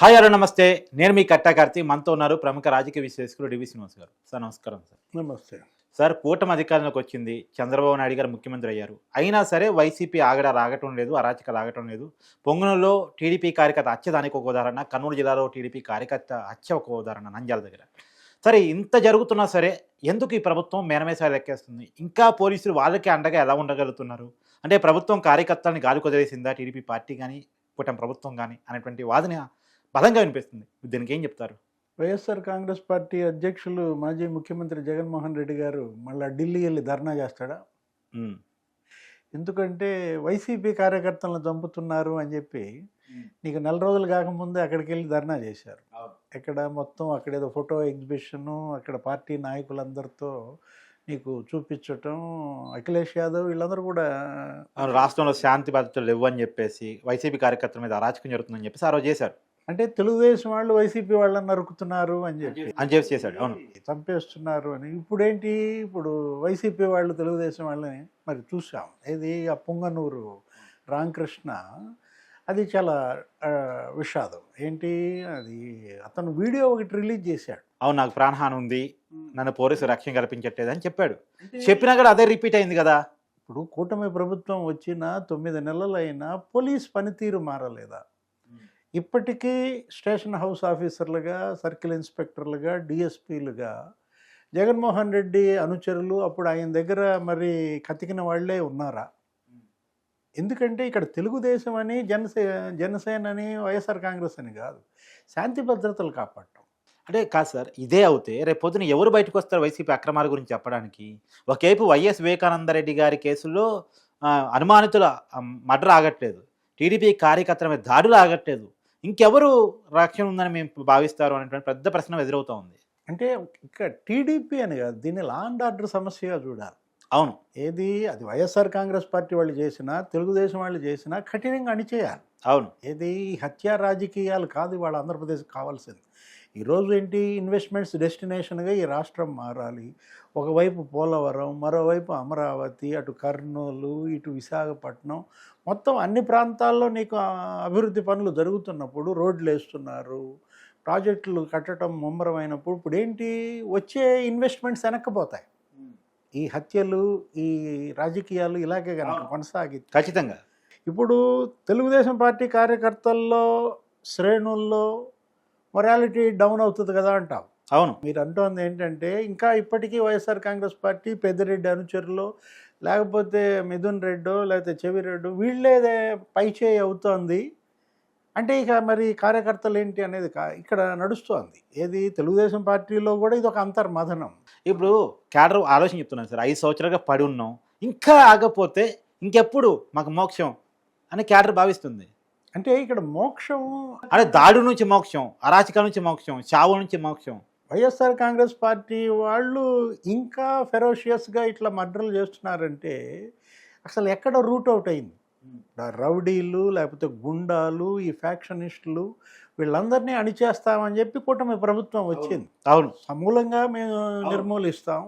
Hi hello నమస్తే. నేను మీ కట్టాకార్తి మనతో ఉన్నారు ప్రముఖ రాజకీయ విశ్లేషకులు డివి శ్రీనివాస్ గారు. సార్ నమస్కారం సార్. నమస్తే. సార్ కూటమి అధికారంలోకి వచ్చింది. చంద్రబాబు నాయుడు గారు ముఖ్యమంత్రి అయ్యారు. అయినా సరే వైసీపీ ఆగడ రాగటం లేదు అరాచకాలు ఆగటం లేదు. పొంగునలో టీడీపీ కార్యకర్త హత్య దానికి ఒక ఉదాహరణ కర్నూలు జిల్లాలో టీడీపీ కార్యకర్త హత్య ఒక ఉదాహరణ నంద్యాల దగ్గర. సరే ఇంత జరుగుతున్నా సరే ఎందుకు ఈ ప్రభుత్వం మేనమేసాలు ఎక్కేస్తుంది? ఇంకా పోలీసులు వాళ్ళకి అండగా ఎలా ఉండగలుగుతున్నారు? అంటే ప్రభుత్వం కార్యకర్తల్ని గాలి కుదిరేసిందా టీడీపీ పార్టీ కానీ కూటమి ప్రభుత్వం కానీ అనేటువంటి వాదన బలంగా వినిపిస్తుంది. దీనికి ఏం చెప్తారు? వైఎస్ఆర్ కాంగ్రెస్ పార్టీ అధ్యక్షులు మాజీ ముఖ్యమంత్రి జగన్మోహన్ రెడ్డి గారు మళ్ళీ ఢిల్లీ వెళ్ళి ధర్నా చేస్తాడా? ఎందుకంటే వైసీపీ కార్యకర్తలను చంపుతున్నారు అని చెప్పి నీకు నెల రోజులు కాకముందే అక్కడికి వెళ్ళి ధర్నా చేశారు. ఇక్కడ మొత్తం అక్కడ ఏదో ఫోటో ఎగ్జిబిషను అక్కడ పార్టీ నాయకులందరితో నీకు చూపించటం అఖిలేష్ యాదవ్ వీళ్ళందరూ కూడా రాష్ట్రంలో శాంతి భద్రతలు లేవు అని చెప్పేసి వైసీపీ కార్యకర్తల మీద అరాచకం జరుగుతుందని చెప్పేసి ఆ రోజు చేశారు. అంటే తెలుగుదేశం వాళ్ళు వైసీపీ వాళ్ళని నరుకుతున్నారు అని చెప్పి. అని చెప్పి చేశాడు అవును. చంపేస్తున్నారు అని. ఇప్పుడేంటి? ఇప్పుడు వైసీపీ వాళ్ళు తెలుగుదేశం వాళ్ళని మరి చూసాం. ఇది ఆ పొంగనూరు రామకృష్ణ. అది చాలా విషాదం. ఏంటి? అది అతను వీడియో ఒకటి రిలీజ్ చేశాడు. అవును నాకు ప్రాణహాని ఉంది. నన్ను పోలీసు రక్షణ కల్పించట్లేదు అని చెప్పాడు. చెప్పినా కూడా అదే రిపీట్ అయింది కదా. ఇప్పుడు కూటమి ప్రభుత్వం వచ్చిన తొమ్మిది నెలలైనా పోలీస్ పనితీరు మారలేదా? ఇప్పటికీ స్టేషన్ హౌస్ ఆఫీసర్లుగా సర్కిల్ ఇన్స్పెక్టర్లుగా డిఎస్పీలుగా జగన్మోహన్ రెడ్డి అనుచరులు అప్పుడు ఆయన దగ్గర మరి కతికిన వాళ్ళే ఉన్నారా? ఎందుకంటే ఇక్కడ తెలుగుదేశం అని జనసే జనసేన అని వైఎస్ఆర్ కాంగ్రెస్ అని కాదు. శాంతి భద్రతలు కాపాడటం. అంటే కాదు సార్ ఇదే అవుతే రేపు పొద్దున ఎవరు బయటకు వస్తారు వైసీపీ అక్రమాల గురించి చెప్పడానికి? ఒకవైపు వైఎస్ వివేకానందరెడ్డి గారి కేసులో అనుమానితుల మర్డర్ ఆగట్లేదు. టీడీపీ కార్యకర్తల మీద దాడులు ఆగట్లేదు. ఇంకెవరు రక్షణ ఉందని మేము భావిస్తారు అనేటువంటి పెద్ద ప్రశ్న ఎదురవుతా ఉంది. అంటే ఇక్కడ టీడీపీ అని కాదు దీన్ని లా అండ్ ఆర్డర్ సమస్యగా చూడాలి. అవును. ఏది? అది వైఎస్ఆర్ కాంగ్రెస్ పార్టీ వాళ్ళు చేసినా తెలుగుదేశం వాళ్ళు చేసినా కఠినంగా అణిచేయాలి. అవును. ఏది? హత్యా రాజకీయాలు కాదు వాళ్ళ ఆంధ్రప్రదేశ్ కావాల్సింది. ఈరోజు ఏంటి ఇన్వెస్ట్మెంట్స్ డెస్టినేషన్గా ఈ రాష్ట్రం మారాలి. ఒకవైపు పోలవరం మరోవైపు అమరావతి అటు కర్నూలు ఇటు విశాఖపట్నం మొత్తం అన్ని ప్రాంతాల్లో నీకు అభివృద్ధి పనులు జరుగుతున్నప్పుడు రోడ్లు వేస్తున్నారు. ప్రాజెక్టులు కట్టడం ముమ్మరమైనప్పుడు ఇప్పుడు ఏంటి వచ్చే ఇన్వెస్ట్మెంట్స్ వెనక్కిపోతాయి. ఈ హత్యలు ఈ రాజకీయాలు ఇలాగే కనుక. కొనసాగి ఖచ్చితంగా. ఇప్పుడు తెలుగుదేశం పార్టీ కార్యకర్తల్లో శ్రేణుల్లో మొరాలిటీ డౌన్ అవుతుంది కదా అంటాం అవును. మీరు అంటోంది ఏంటంటే ఇంకా ఇప్పటికీ వైఎస్ఆర్ కాంగ్రెస్ పార్టీ పెద్దిరెడ్డి అనుచరులు లేకపోతే మిథున్ రెడ్డో లేకపోతే చెవిరెడ్డు వీళ్ళేదే పైచేయి అవుతోంది. అంటే ఇక మరి కార్యకర్తలు ఏంటి అనేది కా- ఇక్కడ నడుస్తోంది. ఏది? తెలుగుదేశం పార్టీలో కూడా ఇది ఒక అంతర్మథనం. ఇప్పుడు క్యాడర్ ఆలోచన చెప్తున్నాను సార్. ఐదు సంవత్సరాలుగా పడి ఉన్నాం. ఇంకా ఆగపోతే ఇంకెప్పుడు మాకు మోక్షం అని క్యాడర్ భావిస్తుంది. అంటే ఇక్కడ మోక్షం అంటే దాడు నుంచి మోక్షం అరాచకాల నుంచి మోక్షం చావు నుంచి మోక్షం. వైఎస్ఆర్ కాంగ్రెస్ పార్టీ వాళ్ళు ఇంకా ఫెరోషియస్గా ఇట్లా మర్డర్లు చేస్తున్నారంటే అసలు ఎక్కడ రూట్ అవుట్ అయింది? ఆ రౌడీలు లేకపోతే గుండాలు ఈ ఫ్యాక్షనిస్టులు వీళ్ళందరినీ అణిచేస్తామని చెప్పి కూటమి ప్రభుత్వం వచ్చింది. అవును. సమూలంగా మేము నిర్మూలిస్తాం.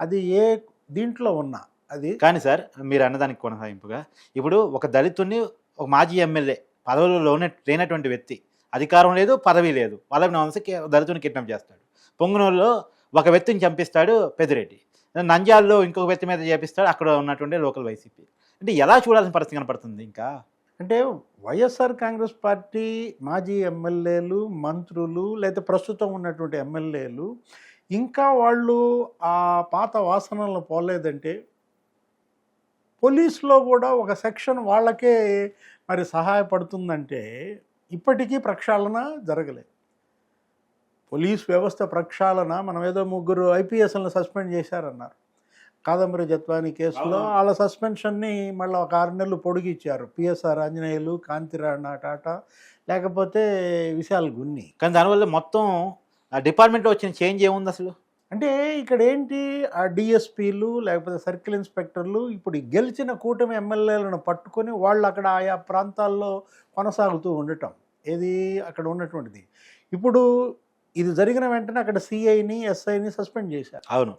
అది ఏ దీంట్లో ఉన్నా అది కానీ సార్ మీరు అన్నదానికి కొనసాగింపుగా ఇప్పుడు ఒక దళితుడిని ఒక మాజీ ఎమ్మెల్యే పదవిలోనే లేనటువంటి వ్యక్తి. అధికారం లేదు పదవి లేదు. పదవి వంశ దళితుని కిడ్నాప్ చేస్తాడు. పొంగునూరులో ఒక వ్యక్తిని చంపిస్తాడు పెద్దిరెడ్డి. నంద్యాలలో ఇంకొక వ్యక్తి మీద చేపిస్తాడు. అక్కడ ఉన్నటువంటి లోకల్ వైసీపీ. అంటే ఎలా చూడాల్సిన పరిస్థితి కనపడుతుంది ఇంకా? అంటే వైఎస్ఆర్ కాంగ్రెస్ పార్టీ మాజీ ఎమ్మెల్యేలు మంత్రులు లేదా ప్రస్తుతం ఉన్నటువంటి ఎమ్మెల్యేలు ఇంకా వాళ్ళు ఆ పాత వాసనలను పోలేదంటే పోలీస్లో కూడా ఒక సెక్షన్ వాళ్ళకే మరి సహాయపడుతుందంటే ఇప్పటికీ ప్రక్షాళన జరగలేదు. పోలీస్ వ్యవస్థ ప్రక్షాళన మనం ఏదో ముగ్గురు ఐపీఎస్లను సస్పెండ్ చేశారన్నారు. కాదంబరి జత్వాని కేసులో. వాళ్ళ సస్పెన్షన్ని మళ్ళీ ఒక ఆరు నెలలు పొడిగిచ్చారు. పిఎస్ఆర్ ఆంజనేయులు కాంతిరాణ టాటా లేకపోతే విశాల్ గున్ని. కానీ దానివల్ల మొత్తం ఆ డిపార్ట్మెంట్లో వచ్చిన చేంజ్ ఏముంది అసలు? అంటే ఇక్కడ ఏంటి ఆ డిఎస్పీలు లేకపోతే సర్కిల్ ఇన్స్పెక్టర్లు ఇప్పుడు ఈ గెలిచిన కూటమి ఎమ్మెల్యేలను పట్టుకొని వాళ్ళు అక్కడ ఆయా ప్రాంతాల్లో కొనసాగుతూ ఉండటం. ఏది? అక్కడ ఉన్నటువంటిది. ఇప్పుడు ఇది జరిగిన వెంటనే అక్కడ సిఐని ఎస్ఐని సస్పెండ్ చేశారు. అవును.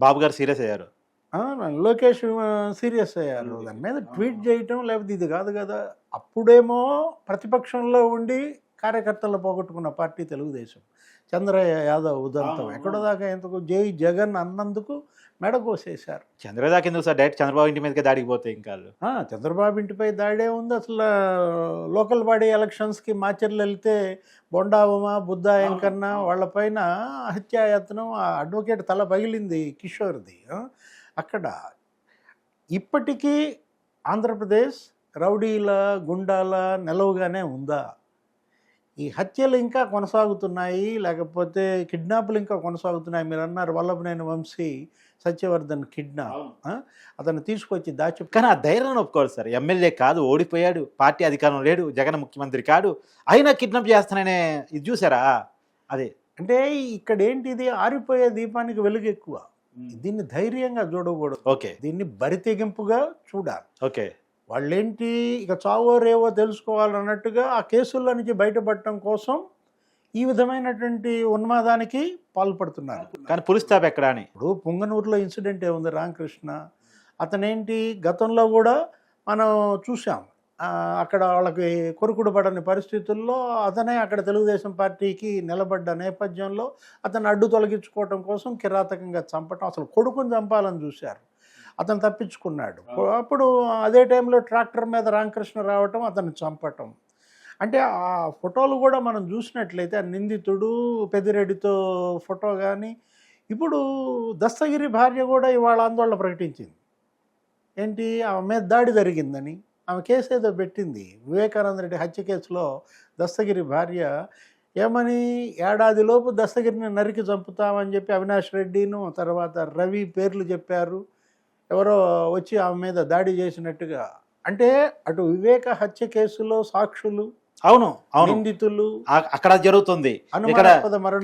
బాబు గారు సీరియస్ అయ్యారు. లోకేష్ సీరియస్ అయ్యారు. దాని మీద ట్వీట్ చేయటం లేకపోతే ఇది కాదు కదా. అప్పుడేమో ప్రతిపక్షంలో ఉండి కార్యకర్తలు పోగొట్టుకున్న పార్టీ తెలుగుదేశం. చంద్రయ్య యాదవ్ ఉదంతం. ఎక్కడో. దాకా ఎందుకు జై జగన్ అన్నందుకు మెడకోసేశారు. చంద్రదాకి ఎందుకు సార్? డైరెక్ట్ చంద్రబాబు ఇంటి మీదకే దాడికి పోతాయి ఇంకా చంద్రబాబు ఇంటిపై దాడే ఉంది అసలు. లోకల్ బాడీ ఎలక్షన్స్కి మాచర్లు వెళ్తే బొండావమ బుద్ధ ఎంకన్న వాళ్ళపైన హత్యాయత్నం ఆ అడ్వకేట్ తల పగిలింది కిషోర్ది. అక్కడ ఇప్పటికీ ఆంధ్రప్రదేశ్ రౌడీల గుండాల నిలవుగానే ఉందా? ఈ హత్యలు ఇంకా కొనసాగుతున్నాయి లేకపోతే కిడ్నాపులు ఇంకా కొనసాగుతున్నాయి. మీరు అన్నారు వల్లభనేని వంశీ సత్యవర్ధన్ కిడ్నాప్? అతను తీసుకొచ్చి దాచి కానీ ఆ ధైర్యాన్ని ఒప్పుకోవాలి సార్. ఎమ్మెల్యే కాదు ఓడిపోయాడు. పార్టీ అధికారం లేడు జగన్ ముఖ్యమంత్రి కాడు. అయినా కిడ్నాప్ చేస్తాననే ఇది చూసారా? అదే. అంటే ఇక్కడ ఏంటిది? ఆరిపోయే దీపానికి వెలుగు ఎక్కువ. దీన్ని ధైర్యంగా చూడకూడదు. ఓకే. దీన్ని బరితెగింపుగా చూడాలి. ఓకే. వాళ్ళేంటి? ఇక చావో రేవో తెలుసుకోవాలన్నట్టుగా ఆ కేసుల్లో నుంచి బయటపడటం కోసం ఈ విధమైనటువంటి ఉన్మాదానికి పాల్పడుతున్నారు. కానీ పులి స్టాప్ ఎక్కడా అని? ఇప్పుడు పుంగనూరులో ఇన్సిడెంట్ ఏముంది రామకృష్ణ? అతనేంటి? గతంలో కూడా మనం చూసాం అక్కడ వాళ్ళకి కొరుకుడు పడని పరిస్థితుల్లో అతనే అక్కడ తెలుగుదేశం పార్టీకి నిలబడ్డ నేపథ్యంలో అతను అడ్డు తొలగించుకోవటం కోసం కిరాతకంగా చంపటం అసలు కొడుకుని చంపాలని చూశారు. అతను తప్పించుకున్నాడు. అప్పుడు అదే టైంలో ట్రాక్టర్ మీద రామకృష్ణ రావటం అతను చంపటం. అంటే ఆ ఫోటోలు కూడా మనం చూసినట్లయితే ఆ నిందితుడు పెద్దిరెడ్డితో ఫోటో కానీ ఇప్పుడు దస్తగిరి భార్య కూడా ఇవాళ ఆందోళన ప్రకటించింది. ఏంటి? ఆమె మీద దాడి జరిగిందని ఆమె కేసు ఏదో పెట్టింది. వివేకానంద రెడ్డి హత్య కేసులో దస్తగిరి భార్య ఏమని? ఏడాదిలోపు దస్తగిరిని నరికి చంపుతామని చెప్పి అవినాష్ రెడ్డిను తర్వాత రవి పేర్లు చెప్పారు. ఎవరో వచ్చి ఆమె మీద దాడి చేసినట్టుగా. అంటే అటు వివేక హత్య కేసులో సాక్షులు అవును అవును. నిందితులు అక్కడ జరుగుతుంది. ఇక్కడ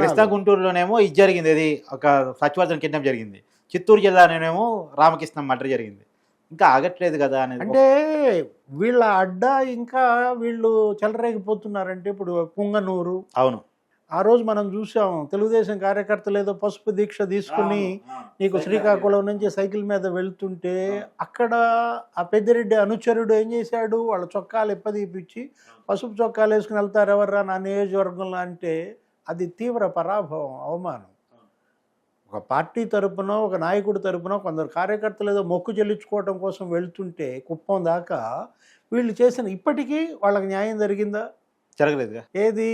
కృష్ణా గుంటూరులోనేమో ఇది జరిగింది. ఇది ఒక సచివర్ధన్ కిడ్నాప్ జరిగింది. చిత్తూరు జిల్లాలోనేమో రామకృష్ణ మర్డర్ జరిగింది. ఇంకా ఆగట్లేదు కదా అనేది అంటే వీళ్ళ అడ్డా ఇంకా వీళ్ళు చెలరేగిపోతున్నారంటే ఇప్పుడు పుంగనూరు అవును. ఆ రోజు మనం చూసాం తెలుగుదేశం కార్యకర్తలు ఏదో పసుపు దీక్ష తీసుకుని నీకు శ్రీకాకుళం నుంచి సైకిల్ మీద వెళ్తుంటే అక్కడ ఆ పెద్దిరెడ్డి అనుచరుడు ఏం చేశాడు? వాళ్ళ చొక్కాలు ఎప్పదీపిచ్చి పసుపు చొక్కాలు వేసుకుని వెళ్తారు ఎవర్రా నా నియోజకవర్గంలో అంటే అది తీవ్ర పరాభవం అవమానం. ఒక పార్టీ తరపున ఒక నాయకుడి తరపున కొందరు కార్యకర్తలు ఏదో మొక్కు చెల్లించుకోవటం కోసం వెళ్తుంటే కుప్పం దాకా వీళ్ళు చేసిన ఇప్పటికీ వాళ్ళకి న్యాయం జరిగిందా? జరగలేదుగా? ఏది?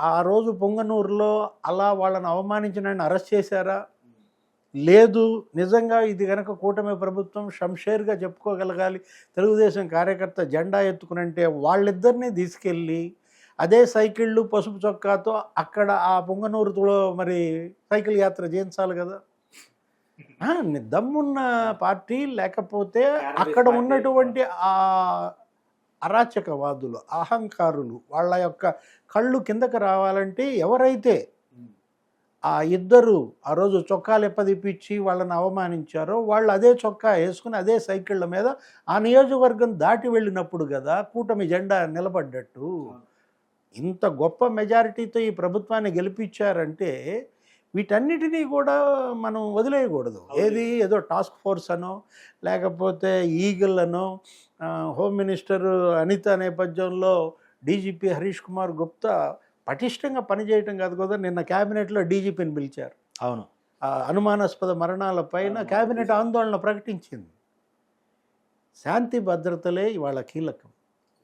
ఆ రోజు పొంగనూరులో అలా వాళ్ళని అవమానించిన అరెస్ట్ చేశారా? లేదు. నిజంగా ఇది కనుక కూటమి ప్రభుత్వం షంషేర్గా చెప్పుకోగలగాలి. తెలుగుదేశం కార్యకర్త జెండా ఎత్తుకునంటే వాళ్ళిద్దరినీ తీసుకెళ్ళి అదే సైకిళ్ళు పసుపు చొక్కాతో అక్కడ ఆ పొంగనూరులో మరి సైకిల్ యాత్ర చేయించాలి కదా? ఆ, దమ్మున్న పార్టీ లేకపోతే అక్కడ ఉన్నటువంటి ఆ అరాచకవాదులు అహంకారులు వాళ్ళ యొక్క కళ్ళు కిందకి రావాలంటే ఎవరైతే ఆ ఇద్దరు ఆ రోజు చొక్కాలు ఎప్పదిప్పించి వాళ్ళని అవమానించారో వాళ్ళు అదే చొక్కా వేసుకుని అదే సైకిళ్ళ మీద ఆ నియోజకవర్గం దాటి వెళ్ళినప్పుడు కదా కూటమి జెండా నిలబడ్డట్టు. ఇంత గొప్ప మెజారిటీతో ఈ ప్రభుత్వాన్ని గెలిపించారంటే వీటన్నిటినీ కూడా మనం వదిలేయకూడదు. ఏది ఏదో టాస్క్ ఫోర్స్ అనో లేకపోతే ఈగల్ అనో హోమ్ మినిస్టర్ అనిత నేపథ్యంలో డీజీపీ హరీష్ కుమార్ గుప్తా పటిష్టంగా పనిచేయటం కాదు కదా నిన్న క్యాబినెట్లో డీజీపీని పిలిచారు. అవును. ఆ అనుమానాస్పద మరణాల పైన క్యాబినెట్ ఆందోళన ప్రకటించింది. శాంతి భద్రతలే ఇవాళ కీలకం.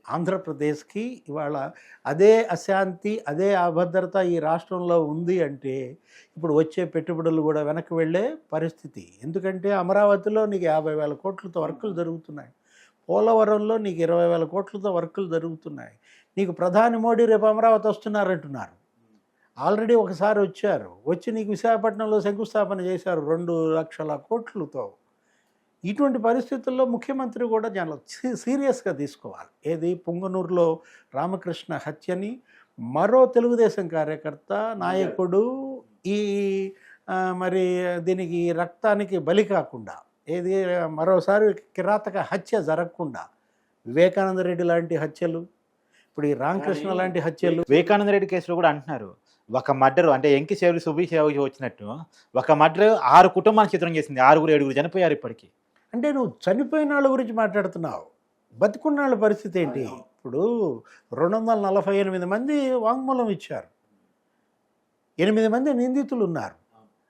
ఆంధ్రప్రదేశ్కి ఇవాళ అదే అశాంతి అదే అభద్రత ఈ రాష్ట్రంలో ఉంది అంటే ఇప్పుడు వచ్చే పెట్టుబడులు కూడా వెనక్కి వెళ్ళే పరిస్థితి. ఎందుకంటే అమరావతిలో నీకు యాభై వేల కోట్లతో వర్కులు జరుగుతున్నాయి. పోలవరంలో నీకు ఇరవై వేల కోట్లతో వర్కులు జరుగుతున్నాయి. నీకు ప్రధాని మోడీ రేపు అమరావతి వస్తున్నారంటున్నారు. ఆల్రెడీ ఒకసారి వచ్చారు. వచ్చి నీకు విశాఖపట్నంలో శంకుస్థాపన చేశారు. రెండు లక్షల కోట్లతో. ఇటువంటి పరిస్థితుల్లో ముఖ్యమంత్రి కూడా చాలా సీ- సీరియస్గా తీసుకోవాలి. ఏది? పుంగనూరులో రామకృష్ణ హత్యని మరో తెలుగుదేశం కార్యకర్త నాయకుడు ఈ మరి దీనికి రక్తానికి బలి కాకుండా ఏది? మరోసారి కిరాతక హత్య జరగకుండా వివేకానంద రెడ్డి లాంటి హత్యలు ఇప్పుడు ఈ రామకృష్ణ లాంటి హత్యలు వివేకానంద రెడ్డి కేసులో కూడా అంటున్నారు. ఒక మర్డర్ అంటే ఎంకి సేవలు సుబీ సేవ వచ్చినట్టు ఒక మర్డర్ ఆరు కుటుంబాన్ని చిత్రం చేసింది. ఆరుగురు ఏడుగురు చనిపోయారు ఇప్పటికి. అంటే నువ్వు చనిపోయిన వాళ్ళ గురించి మాట్లాడుతున్నావు. బతికున్న వాళ్ళ పరిస్థితి ఏంటి? ఇప్పుడు రెండు వందల నలభై ఎనిమిది మంది వాంగ్మూలం ఇచ్చారు. ఎనిమిది మంది నిందితులు ఉన్నారు.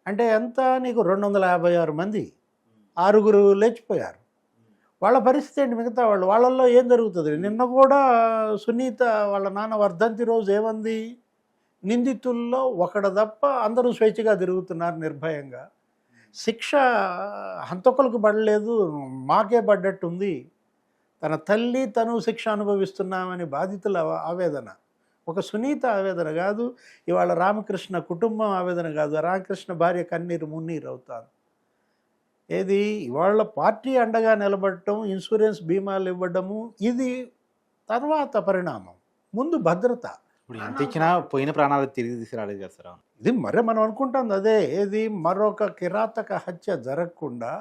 అంటే ఎంత? నీకు రెండు వందల యాభై ఆరు మంది ఆరుగురు లేచిపోయారు. వాళ్ళ పరిస్థితి ఏంటి మిగతా వాళ్ళు? వాళ్ళల్లో ఏం జరుగుతుంది? నిన్న కూడా సునీత వాళ్ళ నాన్న వర్ధంతి రోజు ఏమంది? నిందితుల్లో ఒకడ తప్ప అందరూ స్వేచ్ఛగా తిరుగుతున్నారు నిర్భయంగా. శిక్ష హంతకులకు పడలేదు మాకే పడ్డట్టుంది. తన తల్లి తను శిక్ష అనుభవిస్తున్నామని బాధితుల ఆవేదన. ఒక సునీత ఆవేదన కాదు ఇవాళ రామకృష్ణ కుటుంబం ఆవేదన కాదు. రామకృష్ణ భార్య కన్నీరు మున్నీరు అవుతాను ఏది? ఇవాళ పార్టీ అండగా నిలబడటం ఇన్సూరెన్స్ బీమాలు ఇవ్వడము ఇది తర్వాత పరిణామం. ముందు భద్రత. ఇప్పుడు ఎంత ఇచ్చినా పోయిన ప్రాణాలు తిరిగి తీసుకురాలేదు కదా సార్ ఇది మరే మనం అనుకుంటాం అదే ఏది? మరొక కిరాతక హత్య జరగకుండా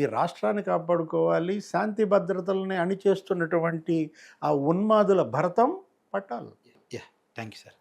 ఈ రాష్ట్రాన్ని కాపాడుకోవాలి శాంతి భద్రతలని అణిచేస్తున్నటువంటి ఆ ఉన్మాదుల భరతం పట్టాలి థ్యాంక్ యూ సార్.